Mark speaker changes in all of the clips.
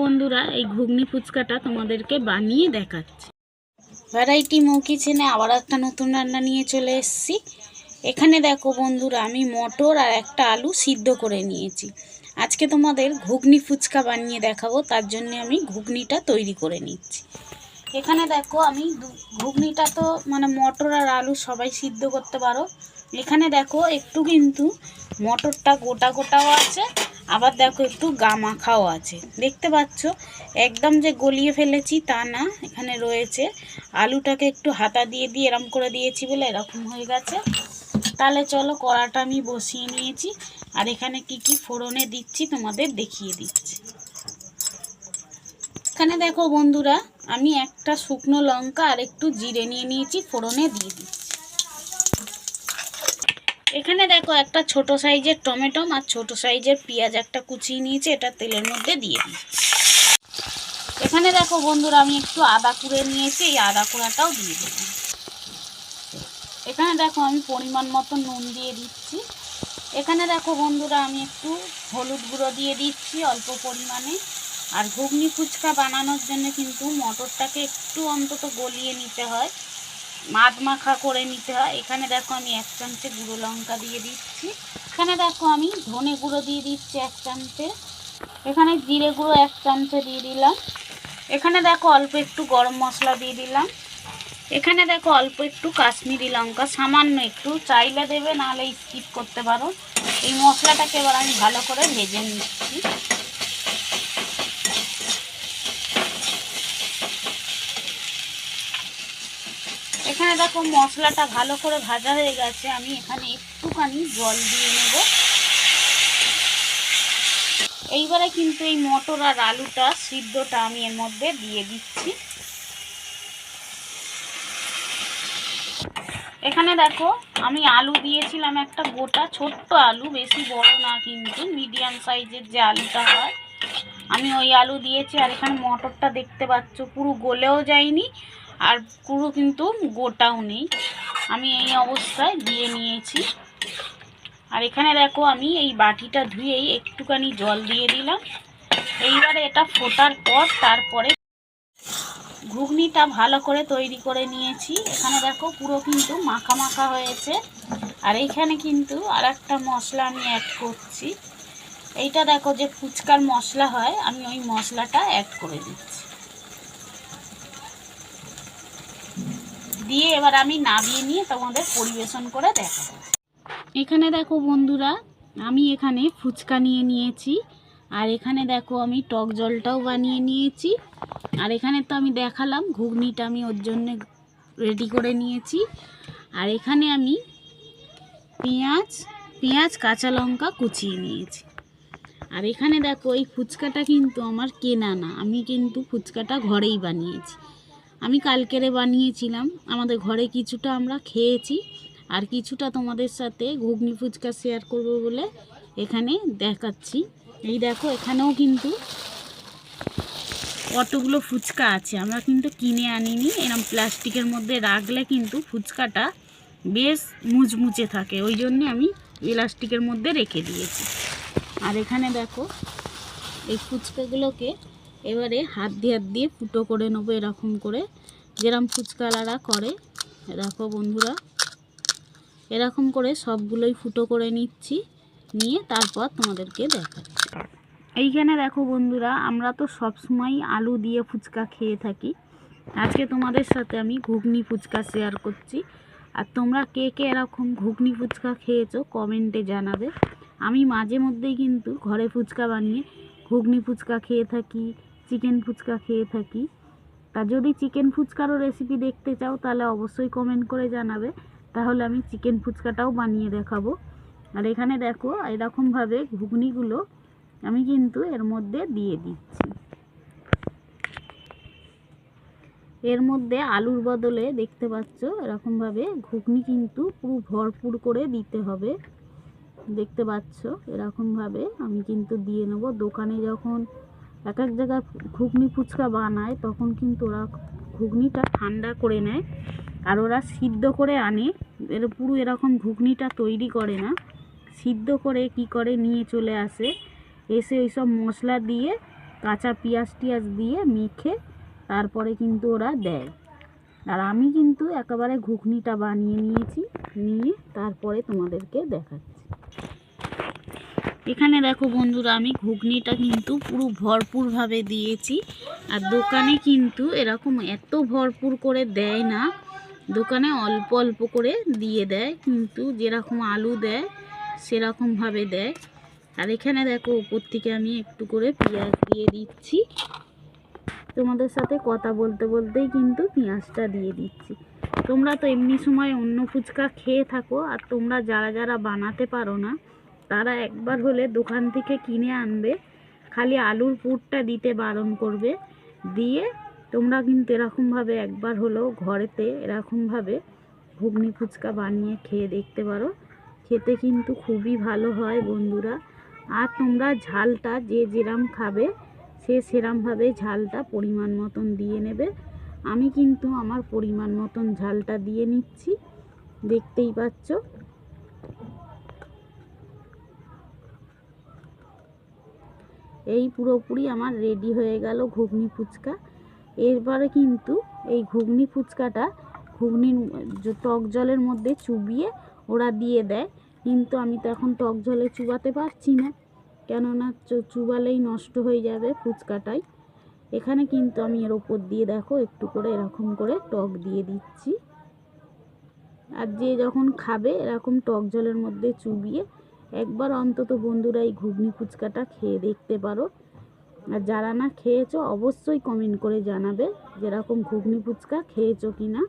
Speaker 1: বন্ধুরা, এই ঘুগনি ফুচকাটা তোমাদেরকে বানিয়ে দেখাচ্ছি। ভ্যারাইটি মৌ কিচেনে আবার একটা নতুন রান্না নিয়ে চলে এসেছি। এখানে দেখো বন্ধুরা, আমি মটর আর একটা আলু সিদ্ধ করে নিয়েছি। আজকে তোমাদের ঘুগনি ফুচকা বানিয়ে দেখাবো, তার জন্য আমি ঘুগনিটা তৈরি করে নিচ্ছি। এখানে দেখো, আমি ঘুগনিটা তো মানে মটর আর আলু সবাই সিদ্ধ করতে পারো। এখানে দেখো একটু কিন্তু মটরটা গোটা গোটাও আছে, আবার দেখো একটু গা মাখাও আছে। দেখতে পাচ্ছ? একদম যে গলিয়ে ফেলেছি তা না, এখানে রয়েছে। আলুটাকে একটু হাতা দিয়ে দিয়ে এরম করে দিয়েছি বলে এরকম হয়ে গেছে। তাহলে চলো কড়াটা আমি বসিয়ে নিয়েছি, আর এখানে কি কি ফোড়নে দিচ্ছি তোমাদের দেখিয়ে দিচ্ছি। এখানে দেখো বন্ধুরা, আমি একটা শুকনো লঙ্কা আর একটু জিরে নিয়ে নিয়েছি, ফোড়নে দিয়ে দিচ্ছি। এখানে দেখো একটা ছোট সাইজের টমেটো আর ছোট সাইজের পেঁয়াজ একটা কুচিয়ে নিয়েছি, এটা তেলের মধ্যে দিয়ে এখানে দেখো বন্ধুরা, আমি একটু আদা কুড়ে নিয়েছি, এই আদা কুড়াটাও দিয়ে দেবো এখানে দেখো আমি পরিমাণ মতো নুন দিয়ে দিচ্ছি। এখানে দেখো বন্ধুরা, আমি একটু হলুদ গুঁড়ো দিয়ে দিচ্ছি অল্প পরিমাণে। আর ঘুগনি ফুচকা বানানোর জন্য কিন্তু মটরটাকে একটু অন্তত গলিয়ে নিতে হয়। মাদ মাখা করে নিতে হয়। এখানে দেখো আমি এক চামচে গুঁড়ো লঙ্কা দিয়ে দিচ্ছি। এখানে দেখো আমি ধনে গুঁড়ো দিয়ে দিচ্ছি এক চামচে। এখানে জিরে গুঁড়ো এক চামচে দিয়ে দিলাম। এখানে দেখো অল্প একটু গরম মশলা দিয়ে দিলাম। এখানে দেখো অল্প একটু কাশ্মীরি লঙ্কা, সামান্য একটু। চাইলে দেবে, নাহলে স্কিপ করতে পারো। এই মশলাটাকে এবার আমি ভালো করে ভেজে নিচ্ছি। এখানে দেখো মশলাটা ভালো করে ভাজা হয়ে গেছে। আমি এখানে একটুখানি জল দিয়ে নেব। এইবারে কিন্তু এই মটর আর আলুটা সিদ্ধটা আমি এর মধ্যে দিয়ে দিচ্ছি। এখানে দেখো আমি আলু দিয়েছিলাম একটা গোটা, ছোট্ট আলু, বেশি বড় না কিন্তু, মিডিয়াম সাইজের যে আলুটা হয়। আমি ওই আলু দিয়েছি আর এখানে মটরটা দেখতে পাচ্ছ, পুরো গলেও যায়নি। আর পুরো কিন্তু গোটাও নেই। আমি এই অবস্থায় দিয়ে নিয়েছি। আর এখানে দেখো, আমি এই বাটিটা ধুয়েই একটুখানি জল দিয়ে দিলাম। এইবারে এটা ফোটার পর তারপরে ঘুগনিটা ভালো করে তৈরি করে নিয়েছি। এখানে দেখো, পুরো কিন্তু মাখা মাখা হয়েছে। আর এইখানে কিন্তু আর একটা মশলা আমি অ্যাড করছি। এইটা দেখো যে ফুচকার মশলা হয়, আমি ওই মশলাটা অ্যাড করে দিচ্ছি। দিয়ে এবার আমি নামিয়ে নিয়ে তোমাদের পরিবেশন করে দেখাবো। এখানে দেখো বন্ধুরা, আমি এখানে ফুচকা নিয়ে নিয়েছি, আর এখানে দেখো আমি টক জলটাও বানিয়ে নিয়েছি, আর এখানে তো আমি দেখালাম ঘুগনিটা আমি ওর জন্য রেডি করে নিয়েছি, আর এখানে আমি পেঁয়াজ পেঁয়াজ, কাঁচা লঙ্কা কুচিয়ে নিয়েছি। আর এখানে দেখো এই ফুচকাটা কিন্তু আমার কেনা না, আমি কিন্তু ফুচকাটা ঘরেই বানিয়েছি। আমি কালকেরে বানিয়েছিলাম। আমাদের ঘরে কিছুটা আমরা খেয়েছি। আর কিছুটা তোমাদের সাথে ঘুগনি ফুচকা শেয়ার করব বলে এখানে দেখাচ্ছি। এই দেখো, এখানেও কিন্তু কতগুলো ফুচকা আছে। আমরা কিন্তু কিনে আনিনি। এরকম প্লাস্টিকের মধ্যে রাখলে কিন্তু ফুচকাটা বেশ মুচমুচে থাকে। ওই জন্যে আমি প্লাস্টিকের মধ্যে রেখে দিয়েছি। আর এখানে দেখো, এই ফুচকাগুলোকে এবারে হাত দিয়ে হাত দিয়ে ফুটো করে নেব এরকম করে। যেরকম ফুচকালারা করে। দেখো বন্ধুরা, এরকম করে সবগুলোই ফুটো করে নিচ্ছি, নিয়ে তারপর তোমাদেরকে দেখাচ্ছি। এইখানে দেখো বন্ধুরা, আমরা তো সব সময় আলু দিয়ে ফুচকা খেয়ে থাকি। আজকে তোমাদের সাথে আমি ঘুগনি ফুচকা শেয়ার করছি। আর তোমরা কে কে এরকম ঘুগনি ফুচকা খেয়েছো কমেন্টে জানাবে। আমি মাঝে মধ্যেই কিন্তু ঘরে ফুচকা বানিয়ে ঘুগনি ফুচকা খেয়ে থাকি চিকেন ফুচকা খেয়ে থাকি। তা যদি চিকেন ফুচকারও রেসিপি দেখতে চাও, তাহলে অবশ্যই কমেন্ট করে জানাবে। তাহলে আমি চিকেন ফুচকাটাও বানিয়ে দেখাবো। আর এখানে দেখো, এরকমভাবে ঘুগনিগুলো আমি কিন্তু এর মধ্যে দিয়ে দিচ্ছি। এর মধ্যে আলুর বদলে দেখতে পাচ্ছ, এরকমভাবে ঘুগনি কিন্তু পুরো ভরপুর করে দিতে হবে। দেখতে পাচ্ছ, এরকমভাবে আমি কিন্তু দিয়ে নেব। দোকানে যখন এক এক জায়গায় ঘুগনি ফুচকা বানায়, তখন কিন্তু ওরা ঘুগনিটা ঠান্ডা করে নেয় আর ওরা সিদ্ধ করে আনে। এর পুরো এরকম ঘুগনিটা তৈরি করে না। সিদ্ধ করে কি করে নিয়ে চলে আসে। এসে ওই সব মশলা দিয়ে, কাঁচা পেঁয়াজ টিয়াজ দিয়ে মেখে তারপরে কিন্তু ওরা দেয়। আর আমি কিন্তু একেবারে ঘুগনিটা বানিয়ে নিয়েছি, নিয়ে তারপরে তোমাদেরকে দেখাচ্ছি। এখানে দেখো বন্ধুরা, আমি ঘুগনিটা কিন্তু পুরো ভরপুরভাবে দিয়েছি। আর দোকানে কিন্তু এরকম এত ভরপুর করে দেয় না। দোকানে অল্প অল্প করে দিয়ে দেয়, কিন্তু যেরকম আলু দেয়, সেরকমভাবে দেয়। আর এখানে দেখো, উপর থেকে আমি একটু করে পেঁয়াজ দিয়ে দিচ্ছি। তোমাদের সাথে কথা বলতে বলতেই কিন্তু পেঁয়াজটা দিয়ে দিচ্ছি। তোমরা তো এমনি সময় অন্য ফুচকা খেয়ে থাকো, আর তোমরা যারা যারা বানাতে পারো না তারা একবার হলে দোকান থেকে কিনে আনবে, খালি আলুর পুরটা দিতে বারণ করবে, দিয়ে তোমরা কিন্তু এরকমভাবে একবার হলেও ঘরেতে এরকমভাবে ঘুগনি ফুচকা বানিয়ে খেয়ে দেখতে পারো। খেতে কিন্তু খুবই ভালো হয় বন্ধুরা। আর তোমরা ঝালটা যে যেরাম খাবে, সে সেরামভাবে ঝালটা পরিমাণ মতন দিয়ে নেবে। আমি কিন্তু আমার পরিমাণ মতন ঝালটা দিয়ে নিচ্ছি। দেখতেই পাচ্ছ? এই পুরোপুরি আমার রেডি হয়ে গেল ঘুগনি ফুচকা। এরপরে কিন্তু এই ঘুগনি ফুচকাটা ঘুগনির টক জলের মধ্যে চুবিয়ে ওরা দিয়ে দেয়। কিন্তু আমি তো এখন টক জলে চুবাতে পারছি না, কেননা চুবালেই নষ্ট হয়ে যাবে ফুচকাটাই। এখানে কিন্তু আমি এর ওপর দিয়ে দেখো, একটু করে এরকম করে টক দিয়ে দিচ্ছি। আর যে যখন খাবে এরকম টক জলের মধ্যে চুবিয়ে একবার অন্তত বন্ধুরা এই ঘুগনি ফুচকাটা খেয়ে দেখতে পারো। আর যারা না খেয়েছো, অবশ্যই কমেন্ট করে জানাবে যেরকম ঘুগনি ফুচকা খেয়েছো কি না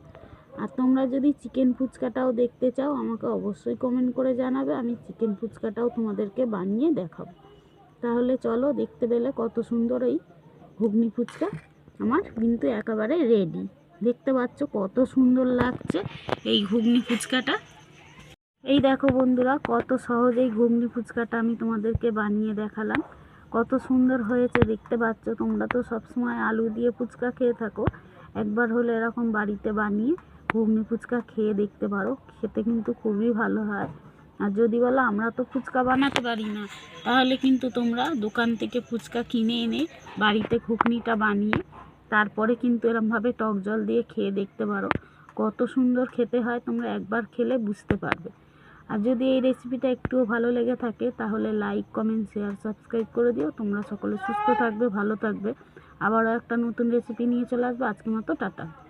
Speaker 1: আর তোমরা যদি চিকেন ফুচকাটাও দেখতে চাও, আমাকে অবশ্যই কমেন্ট করে জানাবে, আমি চিকেন ফুচকাটাও তোমাদেরকে বানিয়ে দেখাবো। তাহলে চলো দেখতে পেলে কত সুন্দর এই ঘুগনি ফুচকা আমার কিন্তু একেবারে রেডি দেখতে পাচ্ছ কত সুন্দর লাগছে এই ঘুগনি ফুচকাটা। এই দেখো বন্ধুরা, কত সহজেই ঘুগনি ফুচকাটা আমি তোমাদেরকে বানিয়ে দেখালাম। কত সুন্দর হয়েছে, দেখতে পাচ্ছ তোমরা তো সবসময় আলু দিয়ে ফুচকা খেয়ে থাকো। একবার হলে এরকম বাড়িতে বানিয়ে ঘুগনি ফুচকা খেয়ে দেখতে পারো, খেতে কিন্তু খুবই ভালো হয়। আর যদি বলো, আমরা তো ফুচকা বানাতে পারি না, তাহলে কিন্তু তোমরা দোকান থেকে ফুচকা কিনে এনে বাড়িতে ঘুগনিটা বানিয়ে তারপরে কিন্তু এরমভাবে টক জল দিয়ে খেয়ে দেখতে পারো। কত সুন্দর খেতে হয়, তোমরা একবার খেলে বুঝতে পারবে। আর যদি এই রেসিপিটা একটুও ভালো লেগে থাকে, তাহলে লাইক কমেন্ট শেয়ার সাবস্ক্রাইব করে দিও। তোমরা সকলে সুস্থ থাকবে, ভালো থাকবে। আবারও একটা নতুন রেসিপি নিয়ে চলে আসবে। আজকের মতো টাটা।